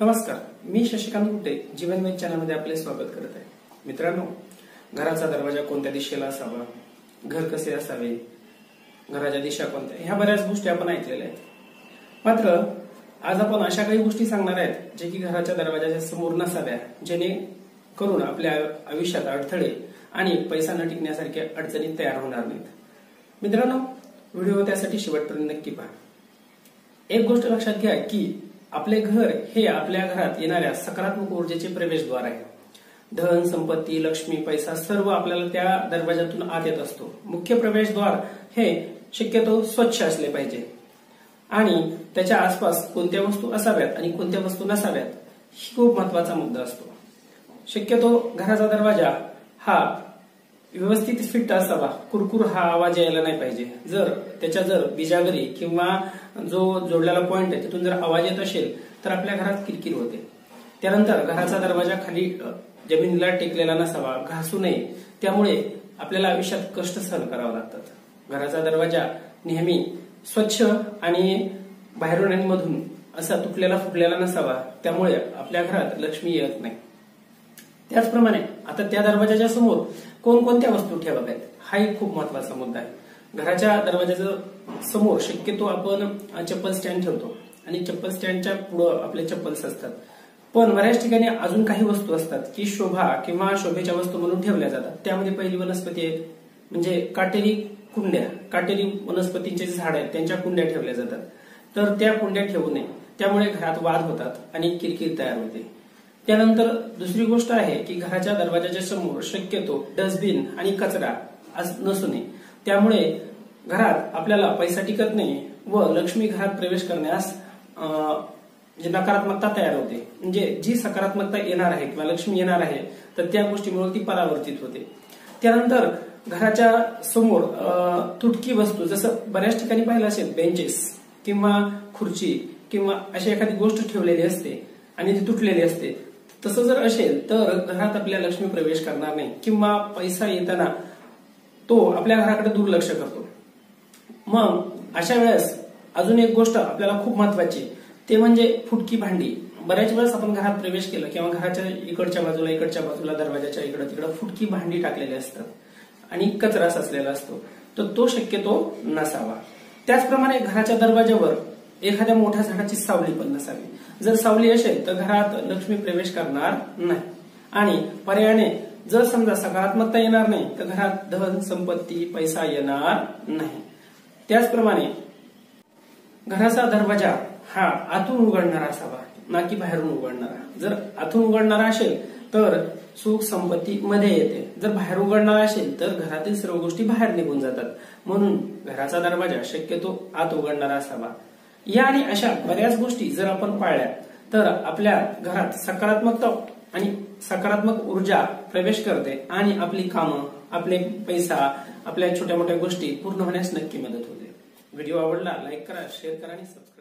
नमस्कार मी शशिकांत कुटे जीवनमेन चॅनलमध्ये आपले स्वागत करत आहे. मित्रांनो घराचा दरवाजा कोणत्या दिशेला असावा? घर कसे असावे? घराच्या दिशा कोणत्या? ह्या बऱ्याच गोष्टी आपण ऐकलेल्या आहेत. मात्र आज आपण अशा काही गोष्टी सांगणार आहेत जे की घराच्या दरवाजाच्या समोर नसाव्या जेणे करून आपल्या आयुष्यात अडथळे आणि पैसा न टिकण्यासारख्या अडचणी तयार होणार नाहीत. मित्रांनो व्हिडिओ त्यासाठी शेवटपर्यंत नक्की पहा. एक गोष्ट लक्षात घ्या की आपले घर हे आपल्या घरात येणाऱ्या सकारात्मक ऊर्जेचे प्रवेशद्वार आहे. धन संपत्ती लक्ष्मी पैसा सर्व आपल्याला त्या दरवाजातून आत येत असतो. मुख्य प्रवेशद्वार हे शक्यतो स्वच्छ असले पाहिजे. आणि त्याच्या आसपास कोणत्या वस्तू असाव्यात आणि कोणत्या वस्तू नसाव्यात ही खूप महत्त्वाचा मुद्दा असतो. शक्यतो घराचा दरवाजा हा व्यवस्थित फिट असावा. कुरकुर हा आवाज यायला नाही पाहिजे. जर त्याच्या जर बिजागरी किंवा जो जोडलेला पॉइंट आहे तिथून जर आवाज येत असेल तर आपल्या घरात किरकिर होते. त्यानंतर घराचा दरवाजा खाली जमिनीला टेकलेला नसावा घासू नये. त्यामुळे आपल्याला आयुष्यात कष्ट सहन करावा लागतात. घराचा दरवाजा नेहमी स्वच्छ आणि बाहेरून आणि मधून असा तुटलेला फुटलेला नसावा. त्यामुळे आपल्या घरात लक्ष्मी येत नाही. त्याचप्रमाणे आता त्या दरवाजाच्या समोर कोणकोणत्या वस्तू ठेवाव्यात? हा एक खूप महत्त्वाचा मुद्दा आहे. घराच्या दरवाजाच्या समोर शक्यतो आपण चप्पल स्टँड ठेवतो. आणि चप्पल स्टँडच्या पुढं आपले चप्पल्स असतात. पण बऱ्याच ठिकाणी अजून काही वस्तू असतात की शोभा किंवा शोभेच्या वस्तू म्हणून ठेवल्या जातात. त्यामध्ये पहिली वनस्पती आहेत म्हणजे काटेरी कुंड्या. काटेरी वनस्पतींचे झाड आहेत त्यांच्या कुंड्या ठेवल्या जातात. तर त्या कुंड्या ठेवू नये. त्यामुळे घरात वाद होतात आणि किरकिर तयार होते. त्यानंतर दुसरी गोष्ट आहे की घराच्या दरवाजाच्या समोर शक्यतो डस्टबिन आणि कचरा नसू नये त्यामुळे घरात आपल्याला पैसा टिकत नाही व लक्ष्मी घरात प्रवेश करण्यास जे म्हणजे नकारात्मकता तयार होते. म्हणजे जी सकारात्मकता येणार आहे किंवा लक्ष्मी येणार आहे तर त्या गोष्टीमुळे ती परावर्तित होते. त्यानंतर घराच्या समोर तुटकी वस्तू जसं बऱ्याच ठिकाणी पाहिलं असेल बेंचेस किंवा खुर्ची किंवा अशी एखादी गोष्ट ठेवलेली असते आणि ती तुटलेली असते तसं जर असेल तर घरात आपल्या लक्ष्मी प्रवेश करणार नाही किंवा पैसा येताना तो आपल्या घराकडे दुर्लक्ष करतो. मग अशा वेळेस अजून एक गोष्ट आपल्याला खूप महत्वाची ते म्हणजे फुटकी भांडी. बऱ्याच वेळेस आपण घरात प्रवेश केला किंवा घराच्या इकडच्या बाजूला इकडच्या बाजूला दरवाजाच्या इकडं तिकडं फुटकी भांडी टाकलेली असतात आणि कचरा साचलेला असतो. तर तो शक्यतो नसावा. त्याचप्रमाणे घराच्या दरवाज्यावर एखाद्या मोठ्या झाडाची सावली पण नसावी. जर सावली असेल तर घरात लक्ष्मी प्रवेश करणार नाही. आणि पर्यायाने जर समजा सकारात्मकता येणार नाही तर घरात धन संपत्ती पैसा येणार नाही. त्याचप्रमाणे घराचा दरवाजा हा आतून उघडणारा असावा ना की बाहेरून उघडणारा. जर आतून उघडणारा असेल तर सुख संपत्ती मध्ये येते. जर बाहेर उघडणारा असेल तर घरातील सर्व गोष्टी बाहेर निघून जातात. म्हणून घराचा दरवाजा शक्यतो आत उघडणारा असावा. या आणि अशा बऱ्याच गोष्टी जर आपण पाळल्या तर आपल्या घरात सकारात्मकता आणि सकारात्मक ऊर्जा प्रवेश करते आणि आपली कामं आपले पैसा आपल्या छोट्या मोठ्या गोष्टी पूर्ण होण्यास नक्की मदत होते. व्हिडिओ आवडला लाईक करा शेअर करा आणि सबस्क्राईब